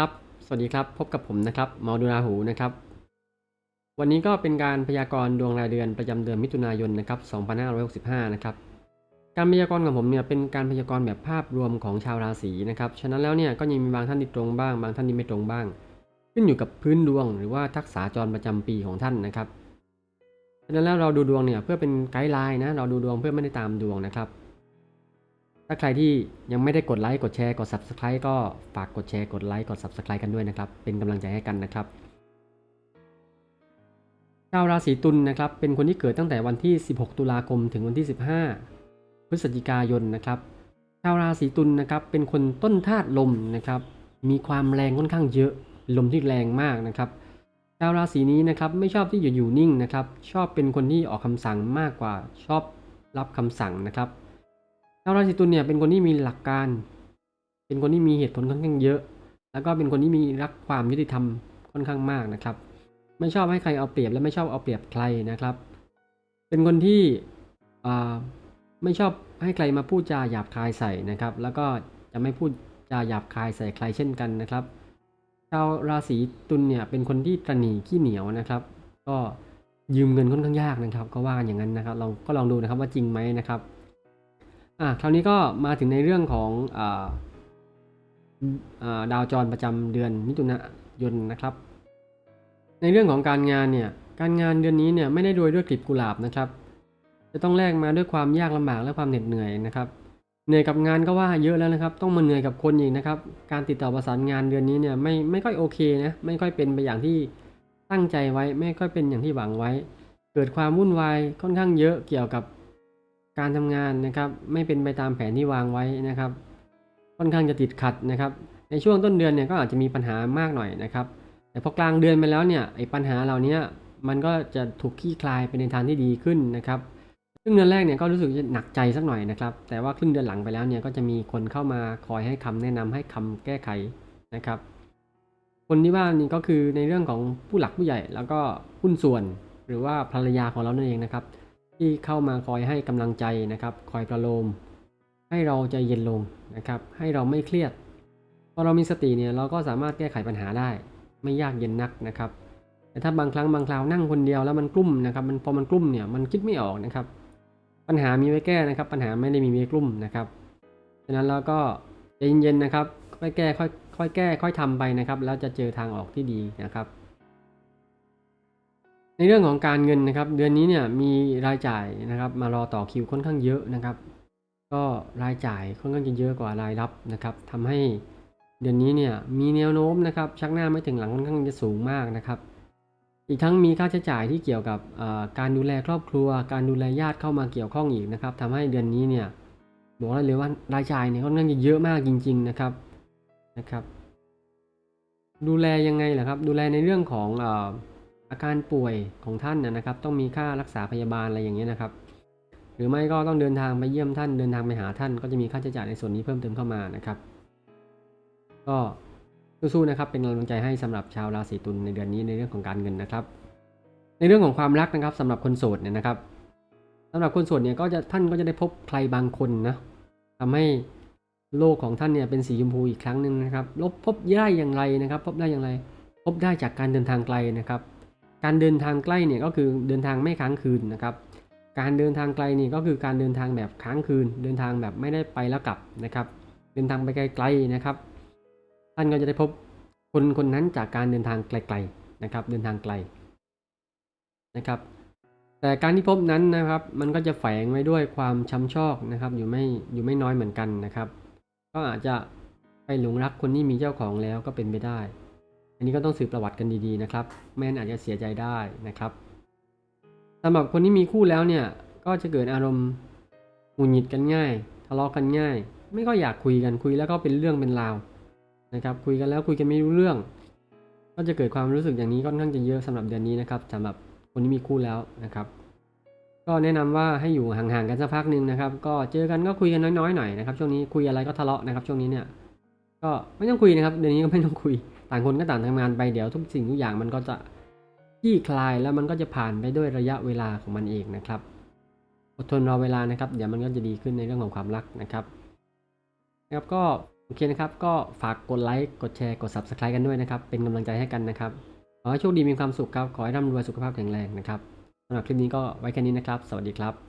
ครับ สวัสดีครับ พบกับผมนะครับหมอดูราหูนะครับ วันนี้ก็เป็นการพยากรณ์ดวงรายเดือนประจำเดือนมิถุนายนนะครับ 2565 นะครับ การพยากรณ์ของผมเนี่ยเป็นการพยากรณ์แบบภาพรวมของชาวราศีนะครับ ฉะนั้นแล้วเนี่ยก็ยังมีบางท่านที่ตรงบ้าง บางท่านที่ไม่ตรงบ้าง ขึ้นอยู่กับพื้นดวงหรือว่าทักษะจรประจำปีของท่านนะครับ ฉะนั้นแล้วเราดูดวงเนี่ยเพื่อเป็นไกด์ไลน์นะ เราดูดวงเพื่อไม่ได้ตามดวงนะครับ ถ้าใครที่ยังไม่ได้กดไลค์กดแชร์กด Subscribe ก็ฝากกดแชร์กดไลค์กด Subscribe กันด้วยนะครับ เป็นกำลังใจให้กันนะครับชาวราศีตุลนะครับเป็นคนที่เกิดตั้งแต่วันที่ 16 ตุลาคมถึงวันที่ 15 พฤศจิกายนนะครับชาวราศีตุลนะครับเป็นคนต้นธาตุลมนะครับ มีความแรงค่อนข้างเยอะลมที่แรงมากนะครับชาวราศีนี้นะครับไม่ชอบที่อยู่อยู่นิ่งนะครับ ชอบเป็นคนที่ออกคำสั่งมากกว่าชอบรับคำสั่งนะครับ ชาวราศีตุลเนี่ยเป็นคนที่มีหลักการ เป็นคนที่มีเหตุผลค่อนข้างเยอะ แล้วก็เป็นคนที่มีรักความยุติธรรมค่อนข้างมากนะครับ ไม่ชอบให้ใครเอาเปรียบและไม่ชอบเอาเปรียบใครนะครับ เป็นคนที่ไม่ชอบให้ใครมาพูดจาหยาบคายใส่นะครับ แล้วก็จะไม่พูดจาหยาบคายใส่ใครเช่นกันนะครับชาวราศีตุลเนี่ยเป็นคนที่ตรหนีขี้เหนียวนะครับ ก็ยืมเงินค่อนข้างยากนะครับ ก็ว่ากันอย่างนั้นนะครับลองก็ลองดูนะครับว่าจริงไหมนะครับ อะคราวนี้ก็มาถึงในเรื่องของอ่าดาวจรประจำเดือนมิถุนายนนะครับ ในเรื่องของการงานเนี่ย การงานเดือนนี้เนี่ยไม่ได้โดยด้วยกลีบกุหลาบนะครับ จะต้องแลกมาด้วยความยากลำบากและความเหน็ดเหนื่อยนะครับเหนื่อยกับงานก็ว่าเยอะแล้วนะครับ ต้องมาเหนื่อยกับคนอีกนะครับ การติดต่อประสานงานเดือนนี้เนี่ยไม่ไม่ค่อยโอเคนะไม่ค่อยเป็นไปอย่างที่ตั้งใจไว้ ไม่ค่อยเป็นอย่างที่หวังไว้ เกิดความวุ่นวายค่อนข้างเยอะเกี่ยวกับ การทำงานนะครับไม่เป็นไปตามแผนที่วางไว้นะครับ ค่อนข้างจะติดขัดนะครับ ในช่วงต้นเดือนเนี่ยก็อาจจะมีปัญหามากหน่อยนะครับ แต่พอกลางเดือนไปแล้วเนี่ยไอ้ปัญหาเหล่านี้มันก็จะถูกคลี่คลายไปในทางที่ดีขึ้นนะครับครึ่งเดือนแรกเนี่ยก็รู้สึกจะหนักใจสักหน่อยนะครับ แต่ว่าครึ่งเดือนหลังไปแล้วเนี่ยก็จะมีคนเข้ามาคอยให้คำแนะนำให้คำแก้ไขนะครับ คนที่ว่านี่ก็คือในเรื่องของผู้หลักผู้ใหญ่ แล้วก็หุ้นส่วนหรือว่าภรรยาของเรานั่นเองนะครับ ที่เข้ามาคอยให้กำลังใจนะครับ คอยประโลม ให้เราใจเย็นลงนะครับ ให้เราไม่เครียด พอเรามีสติเนี่ยเราก็สามารถแก้ไขปัญหาได้ ไม่ยากเย็นนักนะครับ แต่ถ้าบางครั้งบางคราวนั่งคนเดียวแล้วมันกลุ้มนะครับ มันพอมันกลุ้มเนี่ยมันคิดไม่ออกนะครับ ปัญหามีไว้แก้นะครับ ปัญหาไม่ได้มีไว้กลุ้มนะครับฉะนั้นเราก็ใจเย็นๆนะครับ ค่อยแก้ค่อยค่อยแก้ ค่อยทำไปนะครับ แล้วจะเจอทางออกที่ดีนะครับ ในเรื่องของการเงินนะครับเดือนนี้เนี่ยมีรายจ่ายนะครับ มารอต่อคิวค่อนข้างเยอะนะครับ ก็รายจ่ายค่อนข้างจะเยอะกว่ารายรับนะครับทำให้เดือนนี้เนี่ยมีแนวโน้มนะครับชักหน้าไม่ถึงหลังค่อนข้างจะสูงมากนะครับ อีกทั้งมีค่าใช้จ่ายที่เกี่ยวกับการดูแลครอบครัว การดูแลญาติเข้ามาเกี่ยวข้องอีกนะครับทำให้เดือนนี้เนี่ยบอกได้เลยว่ารายจ่ายเนี่ยค่อนข้างจะเยอะมากจริง ๆนะครับนะครับ ดูแลยังไงล่ะครับ ดูแลในเรื่องของอ อาการป่วยของท่านนะครับ ต้องมีค่ารักษาพยาบาลอะไรอย่างเงี้ยนะครับ หรือไม่ก็ต้องเดินทางไปเยี่ยมท่านเดินทางไปหาท่าน ก็จะมีค่าใช้จ่ายในส่วนนี้เพิ่มเติมเข้ามานะครับ ก็สู้ๆนะครับเป็นกำลังใจให้สำหรับชาวราศีตุลในเดือนนี้ในเรื่องของการเงินนะครับ ในเรื่องของความรักนะครับสำหรับคนโสดเนี่ยนะครับสำหรับคนโสดเนี่ยก็จะท่านก็จะได้พบใครบางคนนะทำให้โลกของท่านเนี่ยเป็นสีชมพูอีกครั้งหนึ่งนะครับลบพบได้อย่างไรนะครับ พบได้อย่างไร พบได้จากการเดินทางไกลนะครับ การเดินทางใกล้เนี่ยก็คือเดินทางไม่ค้างคืนนะครับ การเดินทางไกลนี่ก็คือการเดินทางแบบค้างคืน เดินทางแบบไม่ได้ไปแล้วกลับนะครับ เดินทางไปไกลๆนะครับท่านก็จะได้พบคนคนนั้นจากการเดินทางไกลๆนะครับ เดินทางไกลนะครับ แต่การที่พบนั้นนะครับ มันก็จะแฝงไว้ด้วยความช้ำชอกนะครับ อยู่ไม่อยู่ไม่น้อยเหมือนกันนะครับ ก็อาจจะไปหลงรักคนที่มีเจ้าของแล้วก็เป็นไปได้ อันนี้ก็ต้องสืบประวัติกันดีๆนะครับไม่งั้นอาจจะเสียใจได้นะครับสำหรับคนที่มีคู่แล้วเนี่ยก็จะเกิดอารมณ์หงุดหงิดกันง่าย ทะเลาะกันง่าย ไม่ก็อยากคุยกันคุยแล้วก็เป็นเรื่องเป็นราวนะครับ คุยกันแล้วคุยกันไม่รู้เรื่อง ก็จะเกิดความรู้สึกอย่างนี้ค่อนข้างจะเยอะสำหรับเดือนนี้นะครับสำหรับคนที่มีคู่แล้วนะครับ ก็แนะนำว่าให้อยู่ห่างๆกันสักพักหนึ่งนะครับ ก็เจอกันก็คุยกันน้อยๆหน่อยนะครับ ช่วงนี้คุยอะไรก็ทะเลาะนะครับ ช่วงนี้เนี่ย ก็ไม่ต้องคุยนะครับ เดือนนี้ก็ไม่ต้องคุย ต่างคนก็ต่างทำงานไปเดี๋ยวทุกสิ่งทุกอย่างมันก็จะคลี่คลายแล้วมันก็จะผ่านไปด้วยระยะเวลาของมันเองนะครับ อดทนรอเวลานะครับ เดี๋ยวมันก็จะดีขึ้นในเรื่องของความรักนะครับนะครับก็โอเคนะครับ ก็ฝากกดไลค์กดแชร์กด Subscribe กันด้วยนะครับ เป็นกำลังใจให้กันนะครับขอให้โชคดีมีความสุขครับขอให้ร่ำรวยสุขภาพแข็งแรงนะครับสำหรับคลิปนี้ก็ไว้แค่นี้นะครับ สวัสดีครับ